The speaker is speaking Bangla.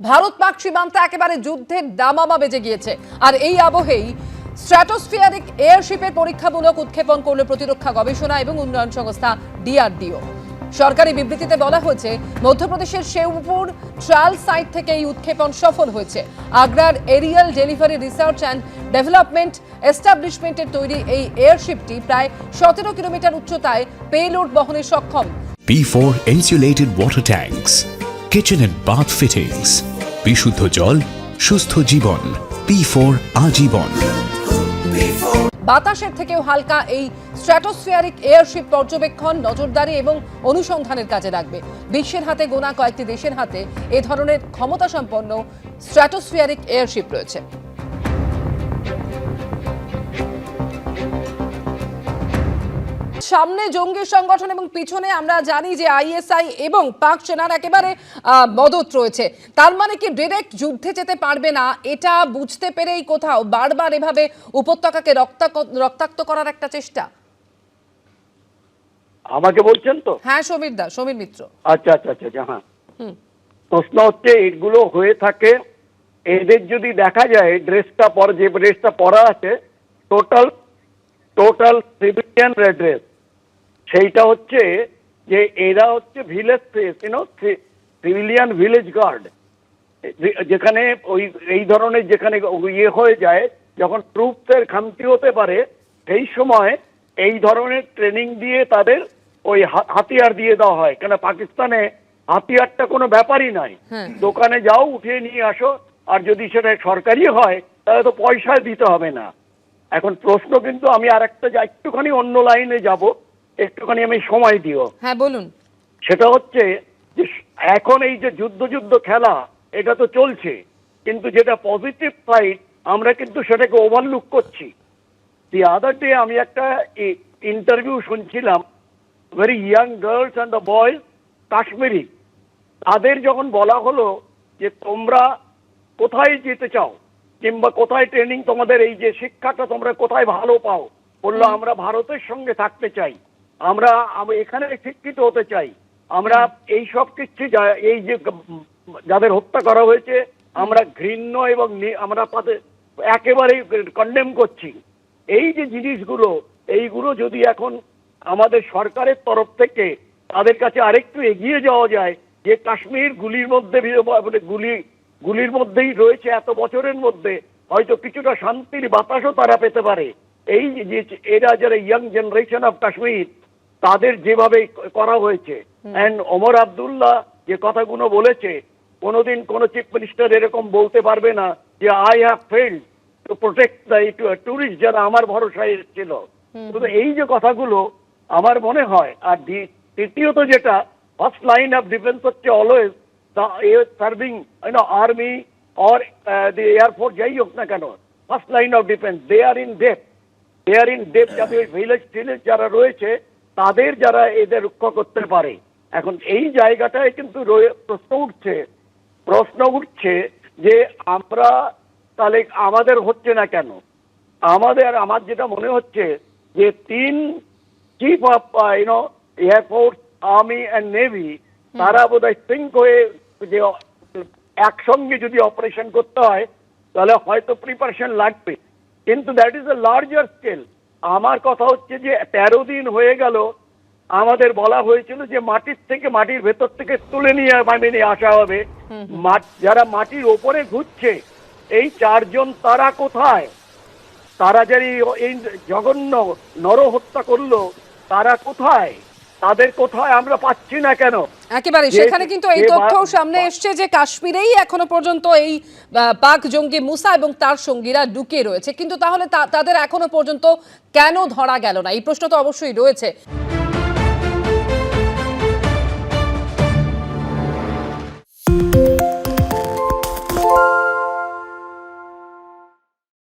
ভারত পাক সীমান্তে একেবারে যুদ্ধের দামামা বেজে গিয়েছে। আর এই আবহেই স্ট্র্যাটোস্ফিয়ারিক এয়ারশিপের পরীক্ষামূলক উৎক্ষেপণ করল প্রতিরক্ষা গবেষণা এবং উন্নয়ন সংস্থা ডিআরডিও। সরকারি বিবৃতিতে বলা হয়েছে মধ্যপ্রদেশের শেউপুর ট্রায়াল সাইট থেকে এই উৎক্ষেপণ সফল হয়েছে। আগ্রার aerial delivery research and development এস্টাবলিশমেন্টের তৈরি এই এয়ারশিপটি প্রায় সতেরো কিলোমিটার উচ্চতায় পেলোড বহনে সক্ষম। P4 insulated water tanks, kitchen and bath fittings, বিশুদ্ধ জল, সুস্থ জীবন পি ফোর আজীবন। বাতাসের থেকেও হালকা এই স্ট্র্যাটোসফিয়ারিক এয়ারশিপ পর্যবেক্ষণ নজরদারি এবং অনুসন্ধানের কাজে লাগবে। বিশ্বের হাতে গোনা কয়েকটি দেশের হাতে এ ধরনের ক্ষমতা সম্পন্ন স্ট্র্যাটোস্ফিয়ারিক এয়ারশিপ রয়েছে। সামনে জঙ্গি সংগঠন এবং পিছনে আমরা জানি যে আইএসআই এবং পাক সেনার একেবারে মদত রয়েছে। তার মানে কি ডিরেক্ট যুদ্ধে যেতে পারবে না? এটা বুঝতে পেরেই কোথাও বারবার এভাবে উপত্যকাকে রক্তাক- রক্তাক্ত করার একটা চেষ্টা? আমাকে বলছেন তো? হ্যাঁ সমীর দা সমীর মিত্র। আচ্ছা আচ্ছা আচ্ছা আচ্ছা, হ্যাঁ। হুম। প্রশ্ন হচ্ছে এগুলো হয়ে থাকে এদের যদি দেখা যায় ড্রেসটা পর যে ড্রেসটা পরা আছে টোটাল টোটাল সিভিলিয়ান ড্রেস সেইটা হচ্ছে যে এরা হচ্ছে village you know civilian village guard যেখানে ওই এই ধরনের যেখানে ইয়ে হয়ে যায় যখন ট্রুপসের খামতি হতে পারে সেই সময় এই ধরনের ট্রেনিং দিয়ে তাদের ওই হাতিয়ার দিয়ে দেওয়া হয়। কেন পাকিস্তানে হাতিয়ারটা কোনো ব্যাপারই নাই। হ্যাঁ। দোকানে যাও উঠিয়ে নিয়ে আসো আর যদি সেটা সরকারি হয় তাহলে তো পয়সা দিতে হবে না। এখন প্রশ্ন কিন্তু আমি আর একটা যা একটুখানি অন্য লাইনে যাব। একটুখানি আমি সময় দিও। হ্যাঁ বলুন। সেটা হচ্ছে যে এখন এই যে যুদ্ধ যুদ্ধ খেলা এটা তো চলছে। কিন্তু যেটা পজিটিভ সাইড আমরা কিন্তু সেটাকে ওভারলুক করছি। দি আদার ডে আমি একটা ইন্টারভিউ শুনছিলাম very young girls and the boys Kashmiri. তাদের যখন বলা হলো যে তোমরা কোথায় যেতে চাও কিংবা কোথায় ট্রেনিং তোমাদের এই যে শিক্ষাটা তোমরা কোথায় ভালো পাও বলল আমরা ভারতের সঙ্গে থাকতে চাই। আমরা, আম- এখানে শিক্ষিত হতে চাই। আমরা এই সব কিছু এই যে যাদের হত্যা করা হয়েছে, আমরা ঘৃণ্য এবং আমরা তাদের একেবারেই কন্ডেম করছি। এই যে জিনিসগুলো, এইগুলো যদি এখন আমাদের সরকারের তরফ থেকে তাদের কাছে আরেকটু এগিয়ে যাওয়া যায়, যে কাশ্মীর গুলির মধ্যে মানে গুলি, গুলির মধ্যেই রয়েছে এত বছরের মধ্যে, হয়তো কিছুটা শান্তির বাতাসও তারা পেতে পারে। এই যে এরা যারা ইয়াং জেনারেশন অফ কাশ্মীর তাদের যেভাবে করা হয়েছে। অ্যান্ড ওমর আবদুল্লাহ যে কথাগুলো বলেছে কোনোদিন কোন চিফ মিনিস্টার এরকম বলতে পারবে না যে I have failed to protect the tourist যারা আমার ভরসায় এসেছিল। এই যে কথাগুলো আমার মনে হয় আর তৃতীয়ত যেটা ফার্স্ট লাইন অফ ডিফেন্স হচ্ছে always the serving army or the air force যাই হোক না কেন first line of defence they are in deep they are in deep যাদের ভিলেজ টিলেজ যারা রয়েছে তাদের যারা এদের রক্ষা করতে পারে। এখন এই জায়গাটায় কিন্তু প্রশ্ন উঠছে। প্রশ্ন উঠছে যে আমরা তাহলে আমাদের হচ্ছে না কেন? আমাদের আমার যেটা মনে হচ্ছে যে তিন chief of you know air force army and navy তারা বোধহয় সিঙ্ক হয়ে যে একসঙ্গে যদি অপারেশন করতে হয় তাহলে হয়তো প্রিপারেশন লাগবে। কিন্তু that is a larger scale আমার কথা হচ্ছে যে তেরো দিন হয়ে গেল। আমাদের বলা হয়েছিল যে মাটির থেকে মাটির ভেতর থেকে তুলে নিয়ে মানে নিয়ে আসা হবে। যারা মাটির ওপরে ঘুরছে এই চারজন তারা কোথায়? তারা যারা এই- এই জঘন্য নরহত্যা করল তারা কোথায়? তাদের কোথায় আমরা পাচ্ছি না কেন? একেবারে সেখানে কিন্তু এই তথ্য তথ্যও সামনে এসছে যে কাশ্মীরেই এখনও পর্যন্ত এই পাক জঙ্গি মুসা এবং তার সঙ্গীরা ঢুকে রয়েছে। কিন্তু তাহলে তাদের এখনও পর্যন্ত কেন ধরা গেল না? এই প্রশ্ন তো অবশ্যই রয়েছে।